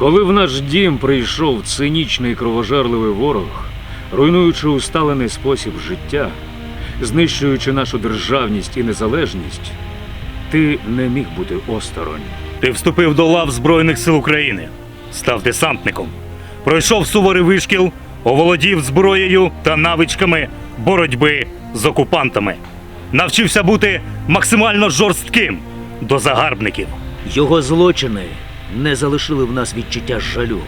Коли в наш дім прийшов цинічний кровожерливий ворог, руйнуючи усталений спосіб життя, знищуючи нашу державність і незалежність, ти не міг бути осторонь. Ти вступив до лав Збройних сил України, став десантником, пройшов суворий вишкіл, оволодів зброєю та навичками боротьби з окупантами. Навчився бути максимально жорстким до загарбників. Його злочини не залишили в нас відчуття жалю,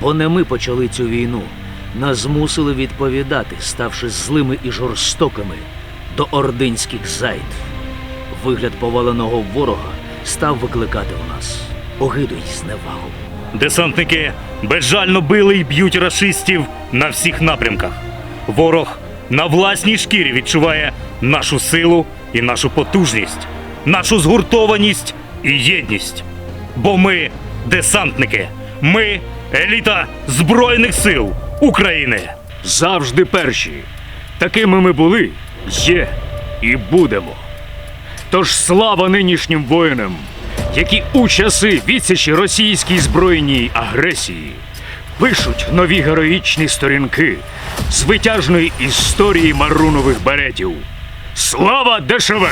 бо не ми почали цю війну. Нас змусили відповідати, ставши злими і жорстокими до ординських зайд. Вигляд поваленого ворога став викликати у нас огиду й зневагу. Десантники безжально били і б'ють рашистів на всіх напрямках. Ворог на власній шкірі відчуває нашу силу і нашу потужність, нашу згуртованість і єдність. Бо ми десантники, ми еліта Збройних сил України. Завжди перші. Такими ми були, є і будемо. Тож слава нинішнім воїнам, які у часи відсічі російській збройній агресії пишуть нові героїчні сторінки з витяжної історії марунових беретів. Слава ДШВ!